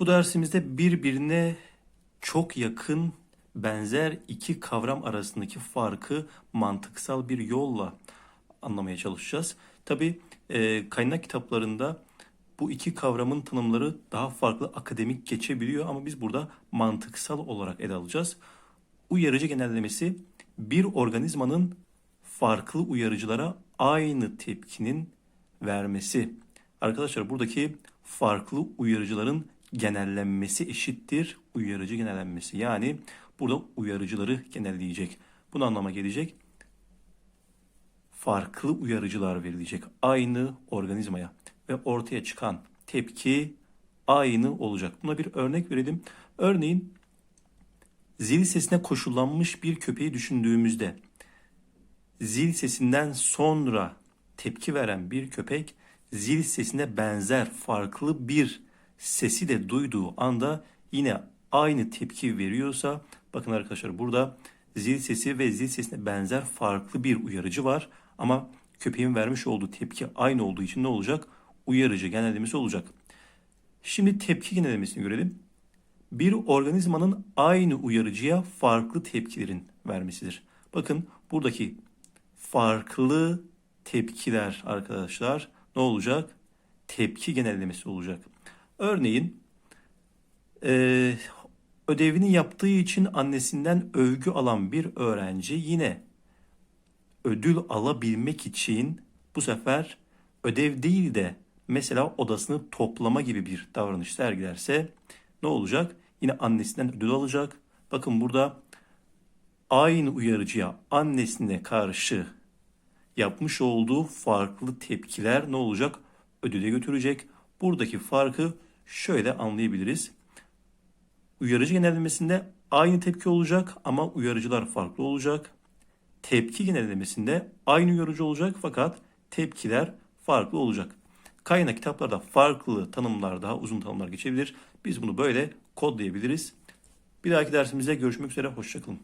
Bu dersimizde birbirine çok yakın benzer iki kavram arasındaki farkı mantıksal bir yolla anlamaya çalışacağız. Tabi kaynak kitaplarında bu iki kavramın tanımları daha farklı akademik geçebiliyor ama biz burada mantıksal olarak ele alacağız. Uyarıcı genellemesi bir organizmanın farklı uyarıcılara aynı tepkinin vermesi. Arkadaşlar buradaki farklı uyarıcıların genellenmesi eşittir uyarıcı genellenmesi. Yani burada uyarıcıları genelleyecek. Bunu anlama gelecek. Farklı uyarıcılar verilecek aynı organizmaya ve ortaya çıkan tepki aynı olacak. Buna bir örnek verelim. Örneğin zil sesine koşullanmış bir köpeği düşündüğümüzde zil sesinden sonra tepki veren bir köpek zil sesine benzer farklı bir sesi de duyduğu anda yine aynı tepki veriyorsa bakın arkadaşlar burada zil sesi ve zil sesine benzer farklı bir uyarıcı var ama köpeğin vermiş olduğu tepki aynı olduğu için ne olacak? Uyarıcı genellemesi olacak. Şimdi tepki genellemesini görelim. Bir organizmanın aynı uyarıcıya farklı tepkilerin vermesidir. Bakın buradaki farklı tepkiler arkadaşlar ne olacak? Tepki genellemesi olacak. Örneğin eee, ödevini yaptığı için annesinden övgü alan bir öğrenci yine ödül alabilmek için bu sefer ödev değil de mesela odasını toplama gibi bir davranış sergilerse ne olacak? Yine annesinden ödül alacak. Bakın burada aynı uyarıcıya annesine karşı yapmış olduğu farklı tepkiler ne olacak? Ödüle götürecek. Buradaki farkı şöyle anlayabiliriz. Uyarıcı genellemesinde aynı tepki olacak ama uyarıcılar farklı olacak. Tepki genellemesinde aynı uyarıcı olacak fakat tepkiler farklı olacak. Kaynak kitaplarda farklı tanımlar daha uzun tanımlar geçebilir. Biz bunu böyle kodlayabiliriz. Bir dahaki dersimizde görüşmek üzere. Hoşçakalın.